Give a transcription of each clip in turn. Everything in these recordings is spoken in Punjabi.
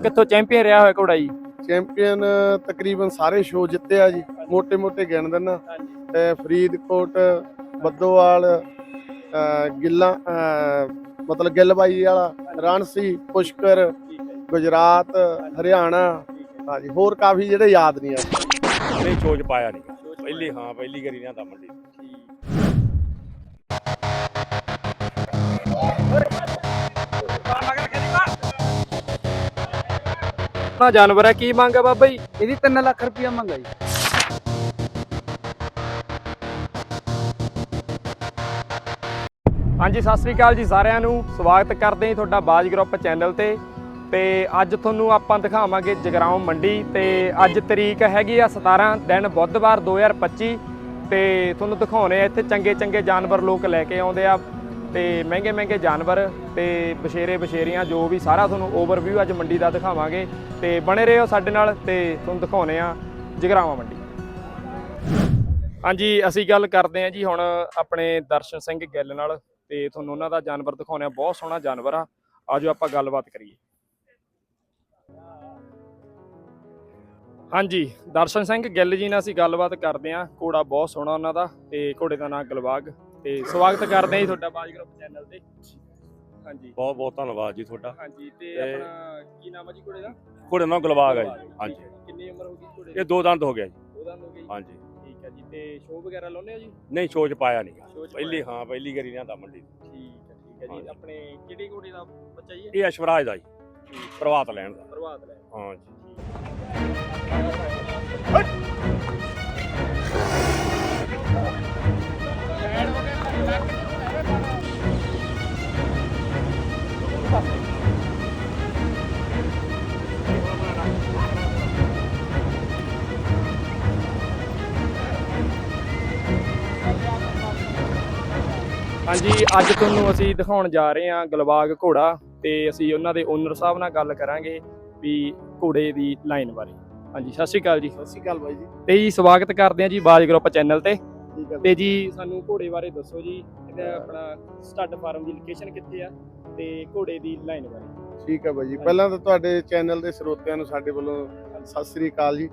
ਕਿੱਥੋਂ ਚੈਂਪੀਅਨ ਰਿਹਾ ਹੋਇਆ ਘੋੜਾ ਜੀ? ਚੈਂਪੀਅਨ ਤਕਰੀਬਨ ਸਾਰੇ ਸ਼ੋਅ ਜਿੱਤਿਆ ਜੀ ਮੋٹے-ਮੋٹے ਗਿਣ ਦਿੰਨਾ ਤੇ ਫਰੀਦਕੋਟ ਬੱਦੋਵਾਲ ਗਿੱਲਾ ਮਤਲਬ ਗਿੱਲ ਬਾਈ ਵਾਲਾ ਰਾਣਸੀ ਪੁਸ਼ਕਰ ਗੁਜਰਾਤ ਹਰਿਆਣਾ ਹਾਂਜੀ ਹੋਰ ਕਾਫੀ ਜਿਹੜੇ ਯਾਦ ਨਹੀਂ ਆ। ਨਹੀਂ ਚੋਜ ਪਾਇਆ ਨਹੀਂ ਪਹਿਲੀ ਹਾਂ ਪਹਿਲੀ ਗਰੀ ਨਾ ਦਮਨ ਦੀ ਨਾ ਜਾਨਵਰ ਹੈ ਕੀ ਮੰਗ ਹੈ ਬਾਬਾ ਜੀ? ਇਹਦੀ 3 ਲੱਖ ਰੁਪਇਆ ਮੰਗਾਈ ਹਾਂਜੀ ਸਤਿ ਸ੍ਰੀ ਅਕਾਲ ਜੀ ਸਾਰਿਆਂ ਨੂੰ। ਸਵਾਗਤ ਕਰਦੇ ਹਾਂ ਜੀ ਤੁਹਾਡਾ ਬਾਜ ਗਰੁੱਪ ਚੈਨਲ ਤੇ। ਤੇ ਅੱਜ ਤੁਹਾਨੂੰ ਆਪਾਂ ਦਿਖਾਵਾਂਗੇ ਜਗਰਾਉਂ ਮੰਡੀ ਤੇ ਅੱਜ ਤਰੀਕ ਹੈਗੀ ਆ 17 ਦਿਨ ਬੁੱਧਵਾਰ 2025 ਤੇ ਤੁਹਾਨੂੰ ਦਿਖਾਉਣੇ ਆ ਇੱਥੇ ਚੰਗੇ ਚੰਗੇ ਜਾਨਵਰ ਲੋਕ ਲੈ ਕੇ ਆਉਂਦੇ ਆ। ਤੇ ਮਹਿੰਗੇ ਮਹਿੰਗੇ ਜਾਨਵਰ ਤੇ ਬਸ਼ੇਰੇ ਬਸ਼ੇਰੀਆਂ ਜੋ ਵੀ ਸਾਰਾ ਤੁਹਾਨੂੰ ਓਵਰਵਿਊ ਅੱਜ ਮੰਡੀ ਦਾ ਦਿਖਾਵਾਂਗੇ। ਤੇ ਬਣੇ ਰਹੋ ਸਾਡੇ ਨਾਲ ਤੇ ਤੁਹਾਨੂੰ ਦਿਖਾਉਣੇ ਆ ਜਗਰਾਵਾਂ ਮੰਡੀ। ਹਾਂਜੀ, ਅਸੀਂ ਗੱਲ ਕਰਦੇ ਹਾਂ ਜੀ ਹੁਣ ਆਪਣੇ ਦਰਸ਼ਨ ਸਿੰਘ ਗਿੱਲ ਨਾਲ ਤੇ ਤੁਹਾਨੂੰ ਉਹਨਾਂ ਦਾ ਜਾਨਵਰ ਦਿਖਾਉਂਦੇ ਆ ਬਹੁਤ ਸੋਹਣਾ ਜਾਨਵਰ ਆ। ਆਜੋ ਆਪਾਂ ਗੱਲਬਾਤ ਕਰੀਏ। ਹਾਂਜੀ, ਦਰਸ਼ਨ ਸਿੰਘ ਗਿੱਲ ਜੀ ਨਾਲ ਅਸੀਂ ਗੱਲਬਾਤ ਕਰਦੇ ਆ ਘੋੜਾ ਬਹੁਤ ਸੋਹਣਾ ਉਹਨਾਂ ਦਾ ਤੇ ਘੋੜੇ ਦਾ ਨਾਮ ਗਲਵਾਗ। ਤੇ ਸਵਾਗਤ ਕਰਦੇ ਆ ਜੀ ਤੁਹਾਡਾ ਬਾਜ ਗਰੁੱਪ ਚੈਨਲ ਤੇ। ਹਾਂਜੀ। ਬਹੁਤ ਬਹੁਤ ਧੰਨਵਾਦ ਜੀ ਤੁਹਾਡਾ। ਹਾਂਜੀ ਤੇ ਤੇ- ਆਪਣਾ ਕੀ ਨਾਮ ਆ ਜੀ ਘੋੜੇ ਦਾ? ਘੋੜੇ ਨਾਲ ਗਲਵਾਗ ਹੈ ਜੀ। ਹਾਂਜੀ। ਹੈ। ਕਿੰਨੀ ਉਮਰ ਹੋ ਗਈ ਘੋੜੇ ਇਹ ਦੋ ਦੰਦ ਹੋ ਗਿਆ ਜੀ। ਦੋ ਦੰਦ ਹੋ ਗਏ ਜੀ? ਹਾਂਜੀ। ਠੀਕ ਹੈ ਜੀ ਤੇ ਸ਼ੋਅ ਵਗੈਰਾ ਲਾਉਂਦੇ ਆ ਜੀ? ਨਹੀਂ ਸੋਚ ਪਾਇਆ ਨਹੀਂ ਸ਼ੋਅ 'ਚ ਪਹਿਲੀ ਹਾਂ ਪਹਿਲੀ ਨਾ ਤਾਂ ਮੰਡੀ ਠੀਕ ਹੈ ਠੀਕ ਹੈ ਜੀ। ਹਾਂਜੀ। ਆਪਣੇ ਕਿਹੜੀ ਘੋੜੇ ਦਾ ਬੱਚਾ ਜੀ ਇਹ? ਇਹ ਅਸ਼ਵਰਾਜ ਦਾ ਜੀ। ਪ੍ਰਵਾਤ ਲੈਣ ਦਾ। ਪ੍ਰਭਾਤ ਲੈ ਹਾਂ ਜੀ। ਹਾਂਜੀ ਅੱਜ ਤੁਹਾਨੂੰ ਅਸੀਂ ਦਿਖਾਉਣ ਜਾ ਰਹੇ ਹਾਂ ਗਲਬਾਗ ਘੋੜਾ ਤੇ ਅਸੀਂ ਉਹਨਾਂ ਦੇ ਓਨਰ ਸਾਹਿਬ ਨਾਲ ਗੱਲ ਕਰਾਂਗੇ ਵੀ ਘੋੜੇ ਦੀ ਲਾਈਨ ਬਾਰੇ। ਹਾਂਜੀ ਸਤਿ ਸ਼੍ਰੀ ਅਕਾਲ ਜੀ। ਸਤਿ ਸ਼੍ਰੀ ਅਕਾਲ ਬਾਈ ਜੀ। ਤੇ ਜੀ ਸਵਾਗਤ ਕਰਦੇ ਹਾਂ ਜੀ ਬਾਜ ਗਰੁੱਪ ਚੈਨਲ ਤੇ। ਤੇ ਜੀ ਸਾਨੂੰ ਘੋੜੇ ਬਾਰੇ ਦੱਸੋ ਜੀ ਇਹਦਾ ਆਪਣਾ ਸਟੱਡ ਫਾਰਮ ਦੀ ਲੋਕੇਸ਼ਨ ਕਿੱਥੇ ਆ ਤੇ ਘੋੜੇ ਦੀ ਲਾਈਨ ਬਾਰੇ। ਠੀਕ ਹੈ ਬਾਈ ਜੀ। ਪਹਿਲਾਂ ਤਾਂ ਤੁਹਾਡੇ ਚੈਨਲ ਦੇ ਸਰੋਤਿਆਂ ਨੂੰ ਸਾਡੇ ਵੱਲੋਂ ਸਤਿ ਸ੍ਰੀ ਅਕਾਲ ਜੀ।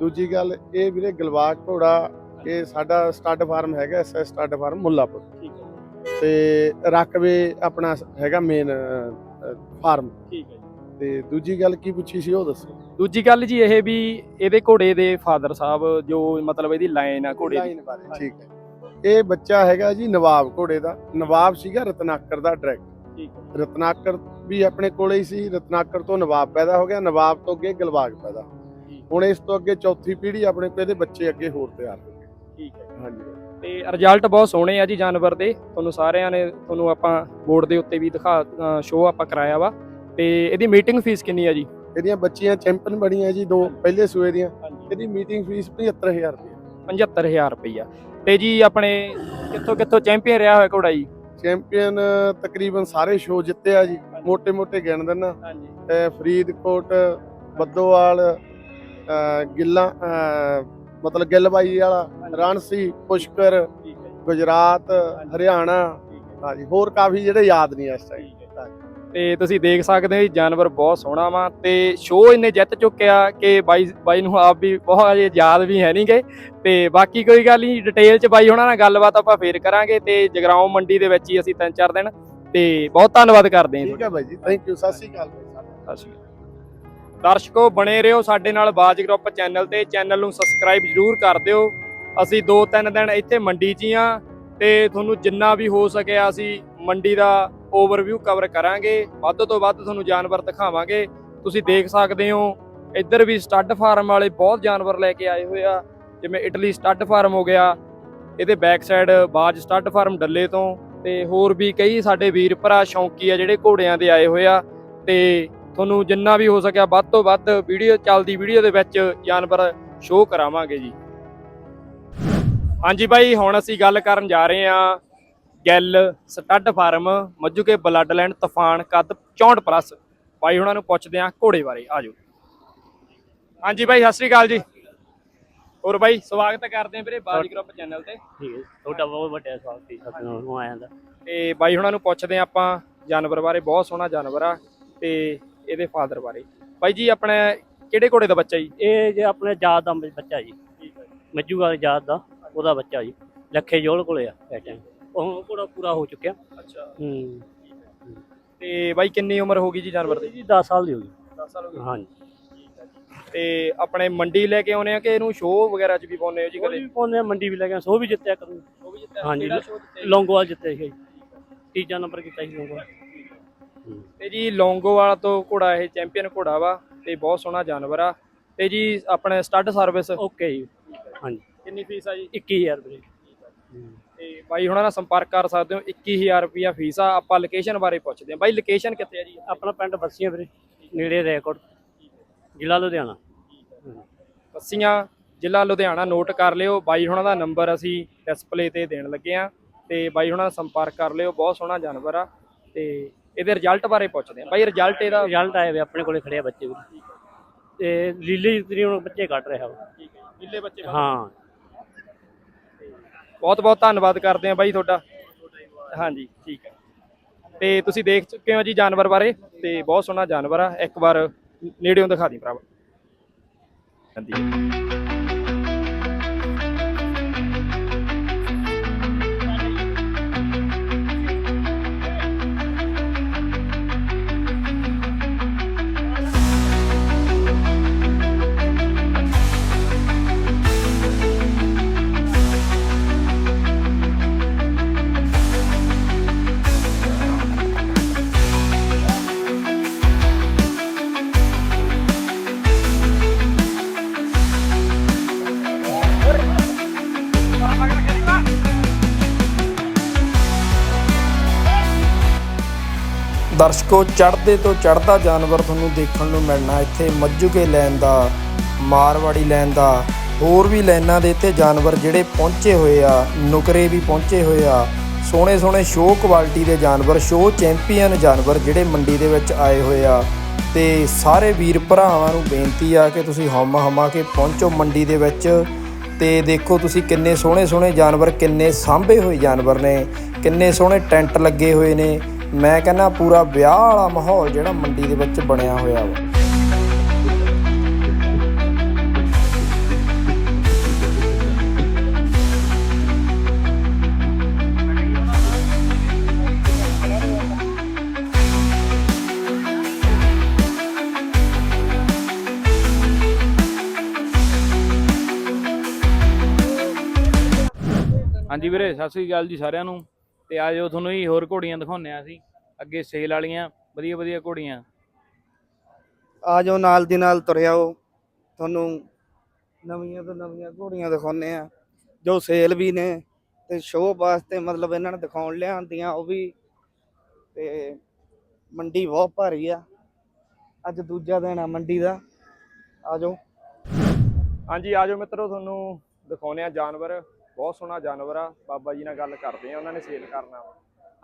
ਦੂਜੀ ਗੱਲ ਇਹ ਵੀਰੇ ਗਲਵਾਗ ਘੋੜਾ ਇਹ ਸਾਡਾ ਸਟੱਡ ਫਾਰਮ ਹੈਗਾ ਐਸਐਸ ਸਟੱਡ ਫਾਰਮ ਮੁੱਲਾਪੁਰ। ਠੀਕ ਤੇ ਰਕਬੇ ਆਪਣਾ ਹੈਗਾ ਮੇਨ ਫਾਰਮ ਠੀਕ ਹੈ ਤੇ ਦੂਜੀ ਗੱਲ ਕੀ ਪੁੱਛੀ ਸੀ ਉਹ ਦੱਸੋ। ਦੂਜੀ ਗੱਲ ਜੀ ਇਹ ਵੀ ਇਹਦੇ ਘੋੜੇ ਦੇ ਫਾਦਰ ਸਾਹਿਬ ਜੋ ਮਤਲਬ ਇਹਦੀ ਲਾਈਨ ਆ ਘੋੜੇ ਦੀ। ਠੀਕ ਹੈ। ਇਹ ਬੱਚਾ ਹੈਗਾ ਜੀ ਨਵਾਬ ਘੋੜੇ ਦਾ। ਨਵਾਬ ਸੀਗਾ ਰਤਨਾਕਰ ਦਾ ਡਾਇਰੈਕਟ ਠੀਕ ਹੈ। ਰਤਨਾਕਰ ਵੀ ਆਪਣੇ ਕੋਲੇ ਹੀ ਸੀ। ਰਤਨਾਕਰ ਤੋਂ ਨਵਾਬ ਪੈਦਾ ਹੋ ਗਿਆ। ਨਵਾਬ ਤੋਂ ਅੱਗੇ ਗਲਬਾਗ ਪੈਦਾ। ਹੁਣ ਇਸ ਤੋਂ ਅੱਗੇ ਚੌਥੀ ਪੀੜ੍ਹੀ ਆਪਣੇ ਕੋਲ ਇਹਦੇ ਬੱਚੇ ਅੱਗੇ ਹੋਰ ਤਿਆਰ ਹੋ ਗਏ। ਠੀਕ ਹੈ। ਹਾਂਜੀ। ਤੇ ਰਿਜ਼ਲਟ ਬਹੁਤ ਸੋਹਣੇ ਆ ਜੀ ਜਾਨਵਰ ਦੇ। ਤੁਹਾਨੂੰ ਸਾਰਿਆਂ ਨੇ ਤੁਹਾਨੂੰ ਆਪਾਂ ਬੋਰਡ ਦੇ ਉੱਤੇ ਵੀ ਦਿਖਾ ਸ਼ੋਅ ਆਪਾਂ ਕਰਾਇਆ ਵਾ। ਤੇ ਇਹਦੀ ਮੀਟਿੰਗ ਫੀਸ ਕਿੰਨੀ ਆ ਜੀ? ਇਹਦੀਆਂ ਬੱਚੀਆਂ ਚੈਂਪੀਅਨ ਬਣੀਆਂ ਜੀ ਦੋ ਪਹਿਲੇ ਸੂਏ ਦੀਆਂ। ਇਹਦੀ ਮੀਟਿੰਗ ਫੀਸ 75000 ਰੁਪਏ। 75000 ਰੁਪਈਆ। ਤੇ ਜੀ ਆਪਣੇ ਕਿੱਥੋਂ ਕਿੱਥੋਂ ਚੈਂਪੀਅਨ ਰਿਹਾ ਹੋਇਆ ਘੋੜਾ ਜੀ? ਚੈਂਪੀਅਨ ਤਕਰੀਬਨ ਸਾਰੇ ਸ਼ੋਅ ਜਿੱਤੇ ਆ ਜੀ। ਮੋٹے ਮੋٹے ਗਿਣ ਦਿੰਨਾ ਫਰੀਦਕੋਟ ਬੱਦੋਵਾਲ ਗਿੱਲਾ ਮਤਲਬ ਗਿੱਲਬਾਈ ਵਾਲਾ ਰਾਣਸੀ ਪੁਸ਼ਕਰ ਗੁਜਰਾਤ ਹਰਿਆਣਾ ਹਾਂਜੀ ਹੋਰ ਕਾਫੀ ਜਿਹੜੇ ਯਾਦ ਨਹੀਂ ਇਸ ਟਾਈਮ ਤੇ ਤੁਸੀਂ ਦੇਖ ਸਕਦੇ ਹੋ ਜੀ ਜਾਨਵਰ ਬਹੁਤ ਸੋਹਣਾ ਵਾ ਤੇ ਸ਼ੋਅ ਇੰਨੇ ਜਿੱਤ ਚੁੱਕਿਆ ਕਿ ਬਾਈ ਬਾਈ ਨੂੰ ਆਪ ਵੀ ਬਹੁਤ ਅਜੇ ਯਾਦ ਵੀ ਹੈ ਨਹੀਂਗੇ। ਤੇ ਬਾਕੀ ਕੋਈ ਗੱਲ ਨਹੀਂ ਡਿਟੇਲ ਚ ਬਾਈ ਹੋਣਾ ਨਾਲ ਗੱਲਬਾਤ ਆਪਾਂ ਫੇਰ ਕਰਾਂਗੇ ਤੇ ਜਗਰਾਉਂ ਮੰਡੀ ਦੇ ਵਿੱਚ ਹੀ ਅਸੀਂ ਤਿੰਨ ਚਾਰ ਦਿਨ। ਤੇ ਬਹੁਤ ਧੰਨਵਾਦ ਕਰਦੇ ਹਾਂ ਠੀਕ ਹੈ ਬਾਈ ਜੀ ਥੈਂਕ ਯੂ ਸਤਿ ਸ਼੍ਰੀ ਅਕਾਲ ਬਾਈ ਸਤਿ ਸ਼੍ਰੀ ਅਕਾਲ। ਦਰਸ਼ਕੋ, ਬਣੇ ਰਹੋ ਸਾਡੇ ਨਾਲ ਬਾਜ ਗਰੁੱਪ ਚੈਨਲ ਤੇ। ਚੈਨਲ ਨੂੰ ਸਬਸਕ੍ਰਾਈਬ ਜਰੂਰ ਕਰ ਦਿਓ। ਅਸੀਂ ਦੋ ਤਿੰਨ ਦਿਨ ਇੱਥੇ ਮੰਡੀ 'ਚ ਹੀ ਆ ਤੇ ਤੁਹਾਨੂੰ ਜਿੰਨਾ ਵੀ ਹੋ ਸਕਿਆ ਅਸੀਂ ਮੰਡੀ ਦਾ ਓਵਰਵਿਊ ਕਵਰ ਕਰਾਂਗੇ। ਵੱਧ ਤੋਂ ਵੱਧ ਤੁਹਾਨੂੰ ਜਾਨਵਰ ਦਿਖਾਵਾਂਗੇ। ਤੁਸੀਂ ਦੇਖ ਸਕਦੇ ਹੋ, ਇੱਧਰ ਵੀ ਸਟੱਡ ਫਾਰਮ ਵਾਲੇ ਬਹੁਤ ਜਾਨਵਰ ਲੈ ਕੇ ਆਏ ਹੋਏ ਆ। ਜਿਵੇਂ ਇਟਲੀ ਸਟੱਡ ਫਾਰਮ ਹੋ ਗਿਆ, ਇਹਦੇ back side Baaz stud farm Dalle ਤੋਂ ਤੇ ਹੋਰ ਵੀ ਕਈ ਸਾਡੇ ਵੀਰ ਭਰਾ ਸ਼ੌਂਕੀ ਆ ਜਿਹੜੇ ਘੋੜਿਆਂ ਦੇ ਆਏ ਹੋਏ ਆ ਤੇ ਤੁਹਾਨੂੰ ਜਿੰਨਾ ਵੀ ਹੋ ਸਕਿਆ ਵੱਧ ਤੋਂ ਵੱਧ ਵੀਡੀਓ ਚੱਲਦੀ ਵੀਡੀਓ ਦੇ ਵਿੱਚ ਜਾਨਵਰ ਸ਼ੋਅ ਕਰਾਵਾਂਗੇ ਜੀ। ਹਾਂਜੀ ਬਾਈ ਹੁਣ ਅਸੀਂ ਗੱਲ ਕਰਨ ਜਾ ਰਹੇ ਹਾਂ ਗੈਲ stud farm Majjuke blood land Toofan ਕੱਦ 64 ਪਲੱਸ। ਬਾਈ ਉਹਨਾਂ ਨੂੰ ਪੁੱਛਦੇ ਹਾਂ ਘੋੜੇ ਬਾਰੇ ਆਜੋ। ਹਾਂਜੀ ਬਾਈ ਸਤਿ ਸ੍ਰੀ ਅਕਾਲ ਜੀ। ਹੋਰ ਬਾਈ ਸਵਾਗਤ ਕਰਦੇ ਹਾਂ ਵੀਰੇ ਬਾਜ ਗਰੁੱਪ ਚੈਨਲ ਤੇ। ਠੀਕ ਹੈ ਤੁਹਾਡਾ ਬਹੁਤ ਵੱਡਾ ਸਵਾਗਤ ਹੈ ਸਤਿ ਨੂੰ ਆਇਆਂ ਦਾ ਤੇ ਬਾਈ ਉਹਨਾਂ ਨੂੰ ਪੁੱਛਦੇ ਹਾਂ ਆਪਾਂ ਜਾਨਵਰ ਬਾਰੇ ਬਹੁਤ ਸੋਹਣਾ ਜਾਨਵਰ ਆ ਤੇ ਇਹਦੇ ਫਾਦਰ ਬਾਰੇ। ਬਾਈ ਜੀ ਆਪਣੇ ਕਿਹੜੇ ਘੋੜੇ ਦਾ ਬੱਚਾ ਜੀ? ਇਹ ਜੇ ਆਪਣੇ ਜਾਤ ਦਾ ਬੱਚਾ ਜੀ। ਮੱਜੂ ਵਾਲੀ ਜਾਤ ਦਾ ਉਹਦਾ ਬੱਚਾ ਜੀ। ਲੱਖੇ ਜੋਲ ਕੋਲੇ ਆ ਇਸ ਟਾਈਮ ਉਹ ਕੋੜਾ ਪੂਰਾ ਹੋ ਚੁੱਕਿਆ। ਅੱਛਾ। ਹੂੰ। ਤੇ ਬਾਈ ਕਿੰਨੀ ਉਮਰ ਹੋ ਗਈ ਜੀ ਜਾਨਵਰ ਦੀ? ਜੀ 10 ਸਾਲ ਦੀ ਹੋ ਗਈ। 10 ਸਾਲ ਹੋ ਹਾਂਜੀ। ਤੇ ਆਪਣੇ ਮੰਡੀ ਲੈ ਕੇ ਆਉਨੇ ਆ ਕਿ ਇਹਨੂੰ ਸ਼ੋਅ ਵਗੈਰਾ ਚ ਵੀ ਪਾਉਨੇ ਹੋ ਜੀ ਕਦੇ ਵੀ ਪਾਉਂਦੇ ਆ, ਮੰਡੀ ਵੀ ਲੈ ਗਏ ਸੋ ਵੀ ਜਿੱਤਿਆ ਕਰੂ ਉਹ ਵੀ ਜਿੱਤਿਆ। ਹਾਂਜੀ? ਲੌਂਗੋਵਾਲ ਜਿੱਤਿਆ ਸੀ। ਤੀਜਾ ਨੰਬਰ ਕੀਤਾ ਸੀ ਲੌਂਗੋਵਾਲ। ਤੇ ਜੀ ਲੌਂਗੋਵਾਲ ਤੋਂ ਘੋੜਾ ਇਹ ਚੈਂਪੀਅਨ ਘੋੜਾ ਵਾ ਤੇ ਬਹੁਤ ਸੋਹਣਾ ਜਾਨਵਰ ਆ। ਤੇ ਜੀ ਆਪਣੇ ਸਟੱਡ ਸਰਵਿਸ ਓਕੇ ਜੀ। ਹਾਂਜੀ। ਕਿੰਨੀ ਫੀਸ ਆ ਜੀ? 21000 ਰੁਪਏ। ਤੇ ਬਾਈ ਹੁਣਾਂ ਨਾਲ ਸੰਪਰਕ ਕਰ ਸਕਦੇ ਹੋ 21000 ਰੁਪਿਆ ਫੀਸ ਆ। ਆਪਾਂ ਲੋਕੇਸ਼ਨ ਬਾਰੇ ਪੁੱਛਦੇ ਹਾਂ। ਬਾਈ ਲੋਕੇਸ਼ਨ ਕਿੱਥੇ ਆ ਜੀ? ਆਪਣਾ ਪਿੰਡ ਬੱਸੀਆਂ ਵੀਰੇ ਨੇੜੇ ਰੈਕੋਰਡ ਜ਼ਿਲ੍ਹਾ ਲੁਧਿਆਣਾ। ਬੱਸੀਆਂ ਜ਼ਿਲ੍ਹਾ ਲੁਧਿਆਣਾ ਨੋਟ ਕਰ ਲਿਓ। ਬਾਈ ਹੁਣਾਂ ਦਾ ਨੰਬਰ ਅਸੀਂ ਡਿਸਪਲੇ ਤੇ ਦੇਣ ਲੱਗੇ ਆ ਤੇ ਬਾਈ ਹੁਣਾਂ ਨਾਲ ਸੰਪਰਕ ਕਰ ਲਿਓ। ਬਹੁਤ ਸੋਹਣਾ ਜਾਨਵਰ ਆ। ਤੇ ਇਹਦੇ ਰਿਜ਼ਲਟ ਬਾਰੇ ਪੁੱਛਦੇ ਆ। ਬਾਈ ਰਿਜ਼ਲਟ ਇਹਦਾ ਰਿਜ਼ਲਟ ਆਏ ਵੇ ਆਪਣੇ ਕੋਲੇ ਖੜੇ ਆ ਬੱਚੇ ਵੀ। ਤੇ ਲੀਲੀ ਤਰੀ ਹੁਣ ਬੱਚੇ ਕੱਢ ਰਿਹਾ ਵਾ ਜਿੱਲੇ ਬੱਚੇ ਹਾਂ। ਬਹੁਤ ਬਹੁਤ ਧੰਨਵਾਦ ਕਰਦੇ ਆ ਬਾਈ ਤੁਹਾਡਾ। ਹਾਂਜੀ ਠੀਕ ਹੈ। ਤੇ ਤੁਸੀਂ ਦੇਖ ਚੁੱਕੇ ਹੋ ਜੀ ਜਾਨਵਰ ਬਾਰੇ। ਤੇ ਬਹੁਤ ਸੋਹਣਾ ਜਾਨਵਰ ਆ। ਇੱਕ ਵਾਰ ਨੇੜਿਓਂ ਦਿਖਾ ਦੀ ਭਰਾਵਾ। ਹਾਂਜੀ। ਦਰਸ਼ਕੋ, ਚੜ੍ਹਦੇ ਤੋਂ ਚੜ੍ਹਦਾ ਜਾਨਵਰ ਤੁਹਾਨੂੰ ਦੇਖਣ ਨੂੰ ਮਿਲਣਾ। ਇੱਥੇ ਮੱਜੂਕੇ ਲੈਣ ਦਾ, ਮਾਰਵਾੜੀ ਲੈਣ ਦਾ, ਹੋਰ ਵੀ ਲਾਈਨਾਂ ਦੇ ਇੱਥੇ ਜਾਨਵਰ ਜਿਹੜੇ ਪਹੁੰਚੇ ਹੋਏ ਆ, ਨੁਕਰੇ ਵੀ ਪਹੁੰਚੇ ਹੋਏ ਆ। ਸੋਹਣੇ ਸੋਹਣੇ ਸ਼ੋਅ ਕੁਆਲਿਟੀ ਦੇ ਜਾਨਵਰ, ਸ਼ੋਅ ਚੈਂਪੀਅਨ ਜਾਨਵਰ ਜਿਹੜੇ ਮੰਡੀ ਦੇ ਵਿੱਚ ਆਏ ਹੋਏ ਆ। ਤੇ ਸਾਰੇ ਵੀਰ ਭਰਾਵਾਂ ਨੂੰ ਬੇਨਤੀ ਆ ਕਿ ਤੁਸੀਂ ਹਮ ਹਮਾ ਕੇ ਪਹੁੰਚੋ ਮੰਡੀ ਦੇ ਵਿੱਚ। ਤੇ ਦੇਖੋ ਤੁਸੀਂ ਕਿੰਨੇ ਸੋਹਣੇ ਸੋਹਣੇ ਜਾਨਵਰ, ਕਿੰਨੇ ਸਾਂਭੇ ਹੋਏ ਜਾਨਵਰ ਨੇ, ਕਿੰਨੇ ਸੋਹਣੇ ਟੈਂਟ ਲੱਗੇ ਹੋਏ ਨੇ। ਮੈਂ ਕਹਿੰਦਾ ਪੂਰਾ ਵਿਆਹ ਵਾਲਾ ਮਾਹੌਲ ਜਿਹੜਾ ਮੰਡੀ ਦੇ ਵਿੱਚ ਬਣਿਆ ਹੋਇਆ ਵਾ। ਹਾਂਜੀ ਵੀਰੇ, ਸਤਿ ਸ੍ਰੀ ਅਕਾਲ ਜੀ ਸਾਰਿਆਂ ਨੂੰ। ਤੇ ਆਜੋ ਤੁਹਾਨੂੰ ਹੀ ਹੋਰ ਘੋੜੀਆਂ ਦਿਖਾਉਂਦੇ ਆ ਅਸੀਂ। ਅੱਗੇ ਸੇਲ ਵਾਲੀਆਂ ਵਧੀਆ ਵਧੀਆ ਘੋੜੀਆਂ। ਆ ਜਾਓ ਨਾਲ ਦੀ ਨਾਲ ਤੁਰਿਆ ਆਓ। ਤੁਹਾਨੂੰ ਨਵੀਆਂ ਤੋਂ ਨਵੀਆਂ ਘੋੜੀਆਂ ਦਿਖਾਉਨੇ ਆ ਜੋ ਸੇਲ ਵੀ ਨੇ ਤੇ ਸ਼ੋਅ ਵਾਸਤੇ ਮਤਲਬ ਇਹਨਾਂ ਨੇ ਦਿਖਾਉਣ ਲਿਆਂਦੀਆਂ ਉਹ ਵੀ ਤੇ ਮੰਡੀ ਬਹੁਤ ਭਾਰੀ ਆ। ਅੱਜ ਦੂਜਾ ਦਿਨ ਆ ਮੰਡੀ ਦਾ। ਆ ਜਾਓ। ਹਾਂਜੀ ਆਜੋ ਮਿੱਤਰੋ ਤੁਹਾਨੂੰ ਦਿਖਾਉਨੇ ਆ ਜਾਨਵਰ। ਬਹੁਤ ਸੋਹਣਾ ਜਾਨਵਰ ਆ। ਬਾਬਾ ਜੀ ਨਾਲ ਗੱਲ ਕਰਦੇ ਆ ਉਹਨਾਂ ਨੇ ਸੇਲ ਕਰਨਾ ਵਾ।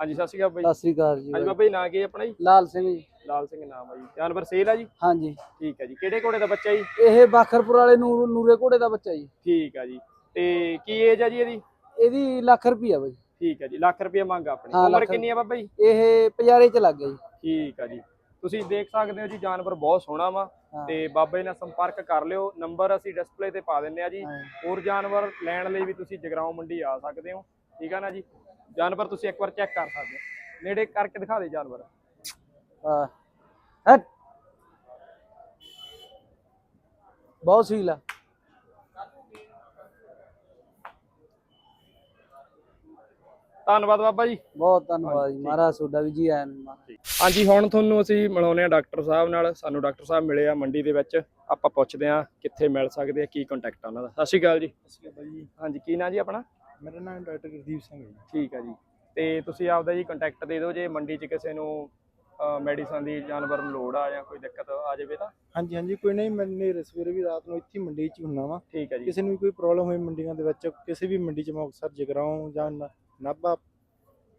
ਹਾਂਜੀ ਸਤਿ ਸ਼੍ਰੀ ਅਕਾਲ ਬਾਈ। ਸਤਿ ਸ੍ਰੀ ਅਕਾਲ ਜੀ। ਹਾਂਜੀ ਬਾਬਾ ਜੀ ਨਾਂ ਕੀ ਹੈ ਆਪਣਾ ਜੀ? ਲਾਲ ਸਿੰਘ ਜੀ। ਲਾਲ ਸਿੰਘ ਨਾਮ ਆ ਜੀ। ਜਾਨਵਰ ਸੇਲ ਆ ਜੀ? ਹਾਂਜੀ। ਠੀਕ ਹੈ ਜੀ। ਕਿਹੜੇ ਘੋੜੇ ਦਾ ਬੱਚਾ ਜੀ? ਇਹ ਬਾਖਰਪੁਰ ਵਾਲੇ ਨੂਰ ਨੂਰੇ ਘੋੜੇ ਦਾ ਬੱਚਾ ਜੀ। ਠੀਕ ਆ ਜੀ। ਤੇ ਕੀ ਏਜ ਆ ਜੀ ਇਹਦੀ? ਇਹਦੀ ਲੱਖ ਰੁਪਈਆ ਬਾਈ। ਠੀਕ ਹੈ ਜੀ। ਲੱਖ ਰੁਪਏ ਮੰਗ ਆਪਣੀ। ਹਾਂ, ਉਮਰ ਲੱਖ ਕਿੰਨੀ ਆ ਬਾਬਾ ਜੀ? ਇਹ ਪਜਾਰੇ ਚ ਲੱਗ ਗਿਆ ਜੀ। ਠੀਕ ਆ ਜੀ। ਤੁਸੀਂ ਦੇਖ ਸਕਦੇ ਹੋ ਜੀ ਜਾਨਵਰ ਬਹੁਤ ਸੋਹਣਾ ਵਾ। ਤੇ ਬਾਬਾ ਜੀ ਨਾਲ ਸੰਪਰਕ ਕਰ ਲਿਓ ਨੰਬਰ ਅਸੀਂ ਡਿਸਪਲੇ ਤੇ ਪਾ ਦਿੰਨੇ ਆ ਜੀ। ਹੋਰ ਜਾਨਵਰ ਲੈਣ ਲਈ ਵੀ ਤੁਸੀਂ ਜਗਰਾਉਂ ਮੰਡੀ ਆ ਸਕਦੇ ਹੋ ਠੀਕ ਆ ਨਾ ਜੀ? ਜਾਨਵਰ ਤੁਸੀਂ ਇੱਕ ਵਾਰ ਚੈੱਕ ਕਰ ਸਕਦੇ ਹੋ। ਨੇੜੇ ਕਰਕੇ ਦਿਖਾ ਦੇ ਜਾਨਵਰ। ਹਾਂ। ਬਹੁਤ ਸੀਲ ਆ। ਧੰਨਵਾਦ ਬਾਬਾ ਜੀ। ਬਹੁਤ ਧੰਨਵਾਦ ਜੀ। ਮਹਾਰਾਜ ਤੁਹਾਡਾ ਵੀ ਜੀ ਆਇਆਂ ਨੂੰ ਹਾਂਜੀ ਹੁਣ ਤੁਹਾਨੂੰ ਅਸੀਂ ਮਿਲਾਉਂਦੇ ਆ ਡਾਕਟਰ ਸਾਹਿਬ ਨਾਲ। ਸਾਨੂੰ ਡਾਕਟਰ ਸਾਹਿਬ ਮਿਲੇ ਆ ਮੰਡੀ ਦੇ ਵਿੱਚ। ਆਪਾਂ ਪੁੱਛਦੇ ਆ ਕਿੱਥੇ ਮਿਲ ਸਕਦੇ ਆ ਕੀ ਕੰਟੈਕਟ ਆ ਉਹਨਾਂ ਦਾ। ਸਤਿ ਸ਼੍ਰੀ ਅਕਾਲ ਜੀ। ਹਾਂਜੀ ਕੀ ਨਾਂ ਜੀ ਆਪਣਾ? ਮੇਰਾ ਨਾਮ ਡਾਕਟਰ ਗੁਰਦੀਪ ਸਿੰਘ ਹੈ ਜੀ। ਠੀਕ ਆ ਜੀ। ਤੇ ਤੁਸੀਂ ਆਪਦਾ ਜੀ ਕੰਟੈਕਟ ਦੇ ਦਿਓ ਜੇ ਮੰਡੀ 'ਚ ਕਿਸੇ ਨੂੰ ਮੈਡੀਸਨ ਦੀ ਜਾਨਵਰ ਨੂੰ ਲੋੜ ਆ ਜਾਂ ਕੋਈ ਦਿੱਕਤ ਆ ਜਾਵੇ ਤਾਂ। ਹਾਂਜੀ ਹਾਂਜੀ ਕੋਈ ਨਹੀਂ ਮੈਂ ਨੇਰੇ ਸਵੇਰੇ ਵੀ ਰਾਤ ਨੂੰ ਇੱਥੇ ਮੰਡੀ 'ਚ ਹੁੰਨਾ ਵਾ। ਠੀਕ ਹੈ ਜੀ। ਕਿਸੇ ਨੂੰ ਵੀ ਕੋਈ ਪ੍ਰੋਬਲਮ ਹੋਈ ਮੰਡੀਆਂ ਦੇ ਵਿੱਚ ਕਿਸੇ ਵੀ ਮੰਡੀ 'ਚ ਮੁਕਤਸਰ ਜਗਰਾਉਂ ਜਾਂ ਨਾਭਾ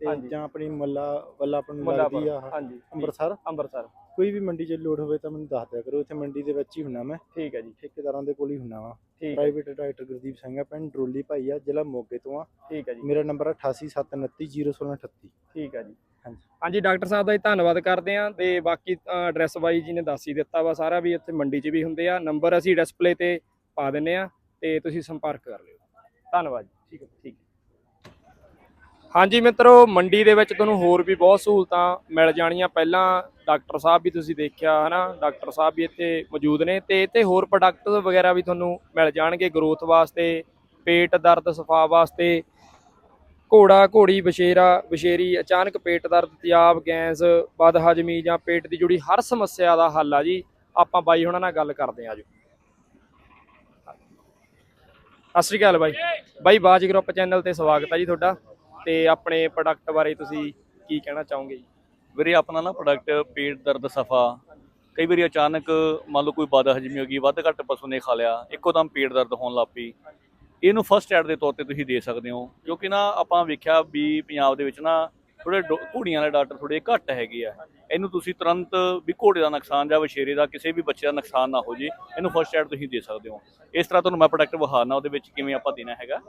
ਤੇ ਹਾਂਜੀ। ਜਾਂ ਆਪਣੀ ਮੱਲਾ ਵੱਲਾ ਆਪਣ ਨੂੰ ਮੁੱਲਾਪੁਰ, ਲੱਗਦੀ ਆ ਹਾਂਜੀ। ਅੰਮ੍ਰਿਤਸਰ? ਅੰਮ੍ਰਿਤਸਰ। ਕੋਈ ਵੀ ਮੰਡੀ 'ਚ ਲੋਡ ਹੋਵੇ ਤਾਂ ਮੈਨੂੰ ਦੱਸ ਦਿਆ ਕਰੋ ਇੱਥੇ ਮੰਡੀ ਦੇ ਵਿੱਚ ਹੀ ਹੁੰਨਾ ਮੈਂ। ਠੀਕ ਹੈ ਜੀ। ਠੇਕੇਦਾਰਾਂ ਦੇ ਕੋਲ ਹੀ ਹੁੰਨਾ ਵਾ। ਠੀਕ ਹੈ। ਪ੍ਰਾਈਵੇਟ ਡਾਇਰੈਕਟਰ ਗੁਰਦੀਪ ਸਿੰਘ ਆ ਪਿੰਡ ਡਰੋਲੀ ਭਾਈ ਆ ਜ਼ਿਲ੍ਹਾ ਮੋਗੇ ਤੋਂ ਆ। ਠੀਕ ਹੈ ਜੀ। ਮੇਰਾ ਨੰਬਰ 8879301638 ਠੀਕ ਹੈ ਜੀ। ਹਾਂਜੀ। ਹਾਂਜੀ ਡਾਕਟਰ ਸਾਹਿਬ ਦਾ ਜੀ ਧੰਨਵਾਦ ਕਰਦੇ ਆਂ ਤੇ ਬਾਕੀ ਐਡਰੈਸ ਬਾਈ ਜੀ ਨੇ ਦੱਸ ਹੀ ਦਿੱਤਾ ਵਾ ਸਾਰਾ ਵੀ ਇੱਥੇ ਮੰਡੀ 'ਚ ਵੀ ਹੁੰਦੇ ਆ। ਨੰਬਰ ਅਸੀਂ ਡਿਸਪਲੇ ਤੇ ਪਾ ਦਿੰਨੇ ਆ ਤੇ ਤੁਸੀਂ ਸੰਪਰਕ ਕਰ ਲਿਓ। ਧੰਨਵਾਦ ਜੀ। ਠੀਕ ਹੈ। ਠੀਕ ਹੈ। ਹਾਂਜੀ ਮਿੱਤਰੋ, ਮੰਡੀ ਦੇ ਵਿੱਚ ਤੁਹਾਨੂੰ ਹੋਰ ਵੀ ਬਹੁਤ ਸਹੂਲਤਾਂ ਮਿਲ ਜਾਣੀਆਂ। ਪਹਿਲਾਂ ਡਾਕਟਰ ਸਾਹਿਬ ਵੀ ਤੁਸੀਂ ਦੇਖਿਆ, ਹਨਾ? ਡਾਕਟਰ ਸਾਹਿਬ ਵੀ ਇੱਥੇ ਮੌਜੂਦ ਨੇ ਤੇ ਇੱਥੇ ਹੋਰ ਪ੍ਰੋਡਕਟ ਵਗੈਰਾ ਵੀ ਤੁਹਾਨੂੰ ਮਿਲ ਜਾਣਗੇ। ਗਰੋਥ ਵਾਸਤੇ, ਪੇਟ ਦਰਦ, ਸਫਾ ਵਾਸਤੇ, ਘੋੜਾ, ਘੋੜੀ ਬਸ਼ੇਰਾ ਬਸ਼ੇਰੀ ਅਚਾਨਕ ਪੇਟ ਦਰਦ ਤਿਆਬ ਗੈਸ ਬਦ ਹਜਮੀ ਜਾਂ ਪੇਟ ਦੀ ਜੁੜੀ ਹਰ ਸਮੱਸਿਆ ਦਾ ਹੱਲ ਆ ਜੀ। ਆਪਾਂ ਬਾਈ ਹੁਣਾਂ ਨਾਲ ਗੱਲ ਕਰਦੇ ਆਂ ਜੀ ਸਤਿ ਸ਼੍ਰੀ ਅਕਾਲ ਬਾਈ। ਬਾਈ ਬਾਜ ਗਰੁੱਪ ਚੈਨਲ ਤੇ ਸਵਾਗਤ ਹੈ ਜੀ ਤੁਹਾਡਾ। ਤੇ ਆਪਣੇ ਪ੍ਰੋਡਕਟ ਬਾਰੇ ਤੁਸੀਂ ਕੀ ਕਹਿਣਾ ਚਾਹੋਗੇ ਜੀ? ਵੀਰੇ, ਆਪਣਾ ਨਾ ਪ੍ਰੋਡਕਟ ਪੇਟ ਦਰਦ ਸਫਾ। ਕਈ ਵਾਰੀ ਅਚਾਨਕ ਮੰਨ ਲਓ ਕੋਈ ਬਦ ਹਜਮੀ ਹੋ ਗਈ, ਵੱਧ ਘੱਟ ਪਸ਼ੂ ਨੇ ਖਾ ਲਿਆ, ਇੱਕੋ ਦਮ ਪੇਟ ਦਰਦ ਹੋਣ ਲੱਗ ਪਈ। ਇਹਨੂੰ ਫਸਟ ਐਡ ਦੇ ਤੌਰ ਤੇ ਤੁਸੀਂ ਦੇ ਸਕਦੇ ਹੋ ਕਿਉਂਕਿ ਨਾ ਆਪਾਂ ਵੇਖਿਆ ਵੀ ਪੰਜਾਬ ਦੇ ਵਿੱਚ ਨਾ ਥੋੜੇ ਘੋੜੀਆਂ ਵਾਲੇ ਡਾਕਟਰ ਥੋੜੇ ਘੱਟ ਹੈਗੇ ਆ। ਇਹਨੂੰ ਤੁਸੀਂ ਤੁਰੰਤ ਵੀ ਘੋੜੇ ਦਾ ਨੁਕਸਾਨ ਜਾਂ ਵਛੇਰੇ ਦਾ ਕਿਸੇ ਵੀ ਬੱਚੇ ਦਾ ਨੁਕਸਾਨ ਨਾ ਹੋ ਜੇ, ਇਹਨੂੰ ਫਸਟ ਐਡ ਤੁਸੀਂ ਦੇ ਸਕਦੇ ਹੋ। ਇਸ ਤਰ੍ਹਾਂ ਤੁਹਾਨੂੰ ਮੈਂ ਪ੍ਰੋਡਕਟ ਵਿਖਾਣਾ ਉਹਦੇ ਵਿੱਚ ਕਿਵੇਂ ਆਪਾਂ ਦੇਣਾ ਹੈਗਾ।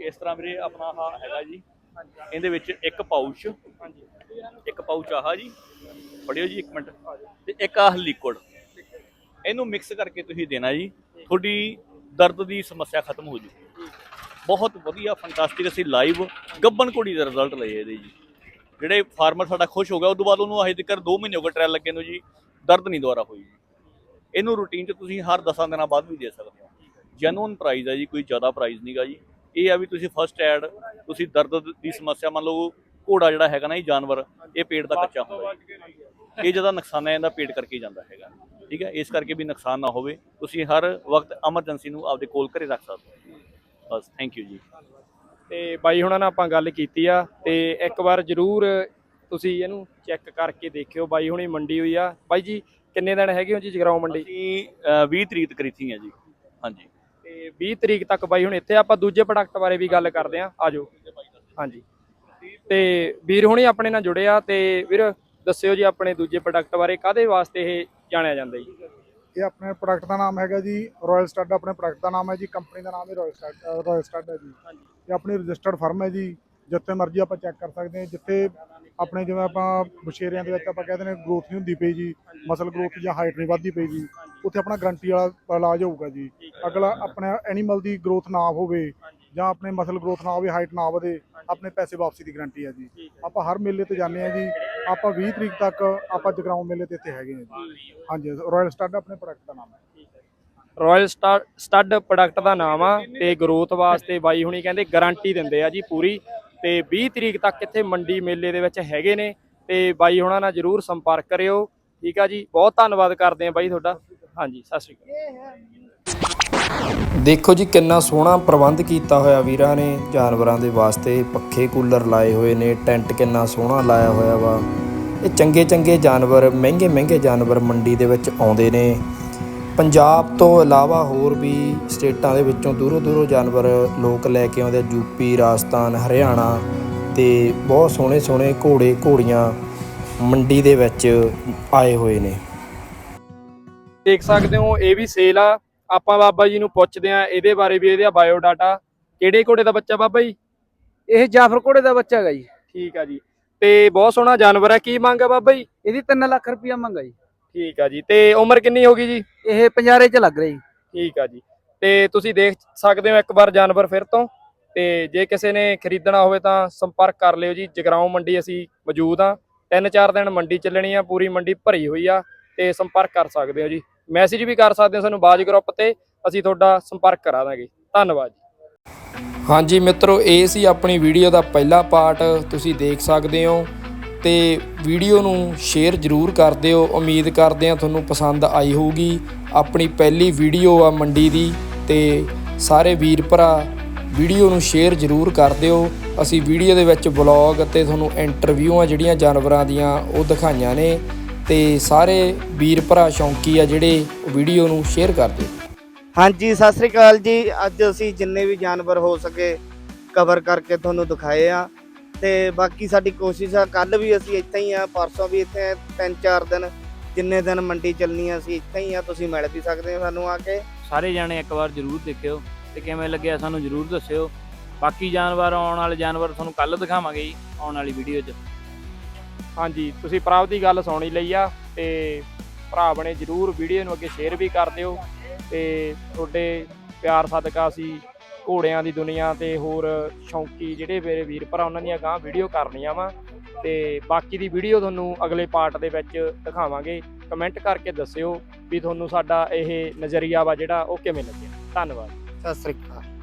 ਇਸ ਤਰ੍ਹਾਂ ਵੀਰੇ ਆਪਣਾ ਆਹ ਹੈਗਾ ਜੀ। ਇਹਦੇ ਵਿੱਚ ਇੱਕ ਪਾਊਚ। ਇੱਕ ਪਾਊਚ ਆਹ ਜੀ। ਫੜਿਓ ਜੀ ਇੱਕ ਮਿੰਟ। ਤੇ ਇੱਕ ਆਹ ਲਿਕੁਇਡ। ਇਹਨੂੰ ਮਿਕਸ ਕਰਕੇ ਤੁਸੀਂ ਦੇਣਾ ਜੀ। ਤੁਹਾਡੀ ਦਰਦ ਦੀ ਸਮੱਸਿਆ ਖਤਮ ਹੋ ਜੂ। ਬਹੁਤ ਵਧੀਆ ਫੈਂਟਾਸਟਿਕ ਅਸੀਂ ਲਾਈਵ ਗੱਬਨ ਘੋੜੀ ਦਾ ਰਿਜ਼ਲਟ ਲਏ ਇਹਦੇ ਜੀ। ਜਿਹੜੇ ਫਾਰਮਰ ਸਾਡਾ ਖੁਸ਼ ਹੋ ਗਿਆ ਉਦੋਂ ਬਾਅਦ ਉਹਨੂੰ ਅਜੇ ਤੱਕ 2 ਮਹੀਨੇ ਹੋ ਗਏ ਟ੍ਰਾਇਲ ਲੱਗੇ ਨੂੰ ਜੀ। ਦਰਦ ਨਹੀਂ ਦੁਬਾਰਾ ਹੋਈ ਜੀ। ਇਹਨੂੰ ਰੂਟੀਨ 'ਚ ਤੁਸੀਂ ਹਰ 10 ਦਿਨਾਂ ਬਾਅਦ ਵੀ ਦੇ ਸਕਦੇ ਹੋ। ਜੈਨੂਇਨ ਪ੍ਰਾਈਸ ਹੈ ਜੀ ਕੋਈ ਜ਼ਿਆਦਾ ਪ੍ਰਾਈਸ ਨਹੀਂਗਾ ਜੀ। ਇਹ ਆ ਵੀ ਤੁਸੀਂ ਫਸਟ ਐਡ ਤੁਸੀਂ ਦਰਦ ਦੀ ਸਮੱਸਿਆ ਮੰਨ ਲਓ ਘੋੜਾ ਜਿਹੜਾ ਹੈਗਾ ਨਾ ਜੀ ਜਾਨਵਰ ਇਹ ਪੇਟ ਦਾ ਕੱਚਾ ਹੁੰਦਾ ਜੀ ਇਹ ਜਿਹਦਾ ਨੁਕਸਾਨ ਹੈ ਇਹਦਾ ਪੇਟ ਕਰਕੇ ਹੀ ਜਾਂਦਾ ਹੈਗਾ। ਠੀਕ ਹੈ ਇਸ ਕਰਕੇ ਵੀ ਨੁਕਸਾਨ ਨਾ ਹੋਵੇ। ਤੁਸੀਂ ਹਰ ਵਕਤ ਐਮਰਜੈਂਸੀ ਨੂੰ ਆਪਦੇ ਕੋਲ ਘਰੇ ਰੱਖ ਸਕਦੇ ਹੋ। ਬਸ ਥੈਂਕ ਯੂ ਜੀ। ਤੇ ਬਾਈ ਹੁਣਾਂ ਨਾਲ ਆਪਾਂ ਗੱਲ ਕੀਤੀ ਆ ਤੇ ਇੱਕ ਵਾਰ ਜਰੂਰ ਤੁਸੀਂ ਇਹਨੂੰ ਚੈੱਕ ਕਰਕੇ ਦੇਖਿਓ। ਬਾਈ ਹੁਣੀ ਮੰਡੀ ਹੋਈ ਆ। ਬਾਈ ਜੀ ਕਿੰਨੇ ਦਿਨ ਹੈਗੇ ਹੋ ਜੀ ਜਗਰਾਉਂ ਮੰਡੀ? ਅਸੀਂ ਅਹ, 20 ਤਰੀਕ ਤੱਕ ਇੱਥੇ ਹੈ ਜੀ। ਹਾਂਜੀ। ਤੇ 20 ਤਰੀਕ ਤੱਕ ਬਾਈ ਹੁਣ ਇੱਥੇ ਆਪਾਂ ਦੂਜੇ ਪ੍ਰੋਡਕਟ ਬਾਰੇ ਵੀ ਗੱਲ ਕਰਦੇ ਆਂ ਆਜੋ। ਹਾਂਜੀ। ਤੇ ਵੀਰ ਹੁਣੀ ਆਪਣੇ ਨਾਲ ਜੁੜੇ ਆ ਤੇ ਵੀਰ ਦੱਸਿਓ ਜੀ ਆਪਣੇ ਦੂਜੇ ਪ੍ਰੋਡਕਟ ਬਾਰੇ ਕਾਦੇ ਵਾਸਤੇ ਇਹ ਜਾਣਿਆ ਜਾਂਦਾ ਜੀ? ਇਹ ਆਪਣੇ ਪ੍ਰੋਡਕਟ ਦਾ ਨਾਮ ਹੈਗਾ ਜੀ ਰਾਇਲ ਸਟੱਡ ਆਪਣੇ ਪ੍ਰੋਡਕਟ ਦਾ ਨਾਮ ਹੈ ਜੀ ਕੰਪਨੀ ਦਾ ਨਾਮ ਹੈ ਰਾਇਲ ਸਟੱਡ ਰਾਇਲ ਸਟੱਡ ਹੈ ਜੀ। ਇਹ ਆਪਣੀ ਰਜਿਸਟਰਡ ਫਰਮ ਹੈ ਜੀ ਜਿੱਥੇ ਮਰਜ਼ੀ ਆਪਾਂ ਚੈੱਕ ਕਰ ਸਕਦੇ ਹਾਂ ਜਿੱਥੇ ਆਪਣੇ ਜਿਵੇਂ ਆਪਾਂ ਬਸ਼ੇਰਿਆਂ ਦੇ ਵਿੱਚ ਆਪਾਂ ਕਹਿੰਦੇ ਨੇ ਗਰੋਥ ਨਹੀਂ ਹੁੰਦੀ ਪਈ ਜੀ ਮਸਲ ਗਰੋਥ ਜਾਂ ਹਾਈਟ ਨਹੀਂ ਵੱਧਦੀ ਪਈ ਜੀ, ਉੱਥੇ ਆਪਣਾ ਗਰੰਟੀ ਵਾਲਾ ਇਲਾਜ ਹੋਊਗਾ ਜੀ। ਅਗਲਾ ਆਪਣੇ ਐਨੀਮਲ ਦੀ ਗਰੋਥ ਨਾ ਹੋਵੇ ਜਾਂ ਆਪਣੇ ਮਸਲ ਗਰੋਥ ਨਾ ਹੋਵੇ ਹਾਈਟ ਨਾ ਵਧੇ, ਆਪਣੇ ਪੈਸੇ ਵਾਪਸੀ ਦੀ ਗਰੰਟੀ ਹੈ ਜੀ। ਆਪਾਂ ਹਰ ਮੇਲੇ ਤੇ ਜਾਂਦੇ ਆ ਜੀ, ਆਪਾਂ 20 ਤਰੀਕ ਤੱਕ ਆਪਾਂ ਜਗਰਾਉਂ ਮੇਲੇ ਤੇ ਇੱਥੇ ਹੈਗੇ ਆ ਜੀ। ਹਾਂਜੀ ਰਾਇਲ ਸਟੱਡ ਆਪਣੇ ਪ੍ਰੋਡਕਟ ਦਾ ਨਾਮ ਹੈ। ਰਾਇਲ ਸਟੱਡ ਪ੍ਰੋਡਕਟ ਦਾ ਨਾਮ ਆ ਤੇ ਗਰੋਥ ਵਾਸਤੇ ਬਾਈ ਹੁਣੀ ਕਹਿੰਦੇ ਗਾਰੰਟੀ ਦਿੰਦੇ ਆ ਜੀ ਪੂਰੀ। ਤੇ 20 ਤਰੀਕ ਤੱਕ ਇੱਥੇ ਮੰਡੀ ਮੇਲੇ ਦੇ ਵਿੱਚ ਹੈਗੇ ਨੇ ਤੇ ਬਾਈ ਹੁਣਾਂ ਨਾਲ ਜਰੂਰ ਸੰਪਰਕ ਕਰਿਓ। ਠੀਕ ਆ ਜੀ? ਬਹੁਤ ਧੰਨਵਾਦ ਕਰਦੇ ਆ ਬਾਈ ਤੁਹਾਡਾ। ਹਾਂਜੀ, ਸਤਿ ਸ਼੍ਰੀ ਅਕਾਲ। ਦੇਖੋ ਜੀ, ਕਿੰਨਾ ਸੋਹਣਾ ਪ੍ਰਬੰਧ ਕੀਤਾ ਹੋਇਆ ਵੀਰਾਂ ਨੇ ਜਾਨਵਰਾਂ ਦੇ ਵਾਸਤੇ। ਪੱਖੇ ਕੂਲਰ ਲਾਏ ਹੋਏ ਨੇ, ਟੈਂਟ ਕਿੰਨਾ ਸੋਹਣਾ ਲਾਇਆ ਹੋਇਆ ਵਾ। ਇਹ ਚੰਗੇ ਚੰਗੇ ਜਾਨਵਰ ਮਹਿੰਗੇ ਮਹਿੰਗੇ ਜਾਨਵਰ ਮੰਡੀ ਦੇ ਵਿੱਚ ਆਉਂਦੇ ਨੇ। ਪੰਜਾਬ ਤੋਂ ਇਲਾਵਾ ਹੋਰ ਵੀ ਸਟੇਟਾਂ ਦੇ ਵਿੱਚੋਂ ਦੂਰੋਂ ਦੂਰੋਂ ਜਾਨਵਰ ਲੋਕ ਲੈ ਕੇ ਆਉਂਦੇ ਆ। ਯੂਪੀ ਰਾਜਸਥਾਨ ਹਰਿਆਣਾ ਤੇ ਬਹੁਤ ਸੋਹਣੇ ਸੋਹਣੇ ਘੋੜੇ ਘੋੜੀਆਂ ਮੰਡੀ ਦੇ ਵਿੱਚ ਆਏ ਹੋਏ ਨੇ। ਦੇਖ ਸਕਦੇ ਹੋ ਇਹ ਵੀ ਸੇਲ ਆ। ਆਪਾਂ ਬਾਬਾ ਜੀ ਨੂੰ ਪੁੱਛਦੇ ਆ ਇਹਦੇ ਬਾਰੇ ਵੀ ਇਹਦਾ ਬਾਇਓ ਡਾਟਾ ਕਿਹੜੇ ਘੋੜੇ ਦਾ ਬੱਚਾ ਬਾਬਾ ਜੀ? ਇਹ ਜਾਫਰ ਘੋੜੇ ਦਾ ਬੱਚਾ ਹੈਗਾ ਜੀ। ਠੀਕ ਆ ਜੀ। ਤੇ ਬਹੁਤ ਸੋਹਣਾ ਜਾਨਵਰ ਹੈ ਕੀ ਮੰਗ ਆ ਬਾਬਾ ਜੀ? ਇਹਦੀ 3 ਲੱਖ ਰੁਪਇਆ ਮੰਗਾ ਜੀ। ਠੀਕ ਆ ਜੀ। ਤੇ ਉਮਰ ਕਿੰਨੀ ਹੋ ਗਈ ਜੀ? ਇਹ ਪੰਜਾਰੇ ਚ ਲੱਗ ਰਹੀ। ਠੀਕ ਆ ਜੀ। ਤੇ ਤੁਸੀਂ ਦੇਖ ਸਕਦੇ ਹੋ ਇੱਕ ਵਾਰ ਜਾਨਵਰ ਫਿਰ ਤੋਂ। ਤੇ ਜੇ ਕਿਸੇ ਨੇ ਖਰੀਦਣਾ ਹੋਵੇ ਤਾਂ ਸੰਪਰਕ ਕਰ ਲਿਓ ਜੀ। ਜਗਰਾਉਂ ਮੰਡੀ ਅਸੀਂ ਮੌਜੂਦ ਆ ਤਿੰਨ ਚਾਰ ਦਿਨ ਮੰਡੀ ਚੱਲਣੀ ਆ ਪੂਰੀ ਮੰਡੀ ਭਰੀ ਹੋਈ ਆ ਤੇ ਸੰਪਰਕ ਕਰ ਸਕਦੇ ਹੋ ਜੀ। ਮੈਸੇਜ ਵੀ ਕਰ ਸਕਦੇ ਹੋ ਸਾਨੂੰ ਬਾਜ ਗਰੁੱਪ ਤੇ। ਅਸੀਂ ਤੁਹਾਡਾ ਸੰਪਰਕ ਕਰਾ ਦਾਂਗੇ। ਧੰਨਵਾਦ ਜੀ। ਹਾਂਜੀ ਮਿੱਤਰੋ ਇਹ ਸੀ ਆਪਣੀ ਵੀਡੀਓ ਦਾ ਪਹਿਲਾ ਪਾਰਟ। ਤੁਸੀਂ ਦੇਖ ਸਕਦੇ ਹੋ। ਤੇ ਵੀਡੀਓ ਨੂੰ ਸ਼ੇਅਰ ਜ਼ਰੂਰ ਕਰ ਦਿਓ। ਉਮੀਦ ਕਰਦੇ ਹਾਂ ਤੁਹਾਨੂੰ ਪਸੰਦ ਆਈ ਹੋਊਗੀ। ਆਪਣੀ ਪਹਿਲੀ ਵੀਡੀਓ ਆ ਮੰਡੀ ਦੀ ਤੇ ਸਾਰੇ ਵੀਰ ਭਰਾ ਵੀਡੀਓ ਨੂੰ ਸ਼ੇਅਰ ਜ਼ਰੂਰ ਕਰ ਦਿਓ। ਅਸੀਂ ਵੀਡੀਓ ਦੇ ਵਿੱਚ ਵਲੌਗ ਅਤੇ ਤੁਹਾਨੂੰ ਇੰਟਰਵਿਊਆਂ ਜਿਹੜੀਆਂ ਜਾਨਵਰਾਂ ਦੀਆਂ ਉਹ ਦਿਖਾਈਆਂ ਨੇ ਤੇ ਸਾਰੇ ਵੀਰ ਭਰਾ ਸ਼ੌਂਕੀ ਆ ਜਿਹੜੇ ਵੀਡੀਓ ਨੂੰ ਸ਼ੇਅਰ ਕਰ ਦਿਓ। ਹਾਂਜੀ, ਸਤਿ ਸ੍ਰੀ ਅਕਾਲ ਜੀ। ਅੱਜ ਅਸੀਂ ਜਿੰਨੇ ਵੀ ਜਾਨਵਰ ਹੋ ਸਕੇ ਕਵਰ ਕਰਕੇ ਤੁਹਾਨੂੰ ਦਿਖਾਏ ਆ। ਤੇ ਬਾਕੀ ਸਾਡੀ ਕੋਸ਼ਿਸ਼ ਆ ਕੱਲ ਵੀ ਅਸੀਂ ਇੱਥੇ ਹੀ ਆ ਪਰਸੋਂ ਵੀ ਇੱਥੇ ਆ, ਤਿੰਨ ਚਾਰ ਦਿਨ ਜਿੰਨੇ ਦਿਨ ਮੰਡੀ ਚੱਲਣੀ ਆ ਅਸੀਂ ਇੱਥੇ ਹੀ ਆ ਤੁਸੀਂ ਮਿਲ ਵੀ ਸਕਦੇ ਹੋ ਸਾਨੂੰ ਆ ਕੇ। ਸਾਰੇ ਜਾਣੇ ਇੱਕ ਵਾਰ ਜ਼ਰੂਰ ਦੇਖਿਓ ਤੇ ਕਿਵੇਂ ਲੱਗਿਆ ਸਾਨੂੰ ਜ਼ਰੂਰ ਦੱਸਿਓ। ਬਾਕੀ ਜਾਨਵਰ ਆਉਣ ਵਾਲੇ ਜਾਨਵਰ ਤੁਹਾਨੂੰ ਕੱਲ ਦਿਖਾਵਾਂਗੇ ਜੀ ਆਉਣ ਵਾਲੀ ਵੀਡੀਓ 'ਚ। ਹਾਂਜੀ ਤੁਸੀਂ ਪ੍ਰਭ ਦੀ ਗੱਲ ਸੁਣੀ ਲਈ ਆ ਤੇ ਭਰਾ ਬਣੇ ਜਰੂਰ ਵੀਡੀਓ ਨੂੰ ਅੱਗੇ ਸ਼ੇਅਰ ਵੀ ਕਰ ਦਿਓ ਤੇ ਤੁਹਾਡੇ ਪਿਆਰ ਸਦਕਾ ਅਸੀਂ ਘੋੜਿਆਂ ਦੀ ਦੁਨੀਆ ਤੇ ਹੋਰ ਸ਼ੌਂਕੀ ਜਿਹੜੇ ਮੇਰੇ ਵੀਰ ਭਰਾ, ਉਹਨਾਂ ਦੀਆਂ ਗਾਂ ਵੀਡੀਓ ਕਰਨੀਆਂ ਵਾ। ਤੇ ਬਾਕੀ ਦੀ ਵੀਡੀਓ ਤੁਹਾਨੂੰ ਅਗਲੇ ਪਾਰਟ ਦੇ ਵਿੱਚ ਦਿਖਾਵਾਂਗੇ। ਕਮੈਂਟ ਕਰਕੇ ਦੱਸਿਓ ਵੀ ਤੁਹਾਨੂੰ ਸਾਡਾ ਇਹ ਨਜ਼ਰੀਆ ਵਾ ਜਿਹੜਾ ਉਹ ਕਿਵੇਂ ਲੱਗਿਆ। ਧੰਨਵਾਦ। ਸਤਿ ਸ੍ਰੀ ਅਕਾਲ।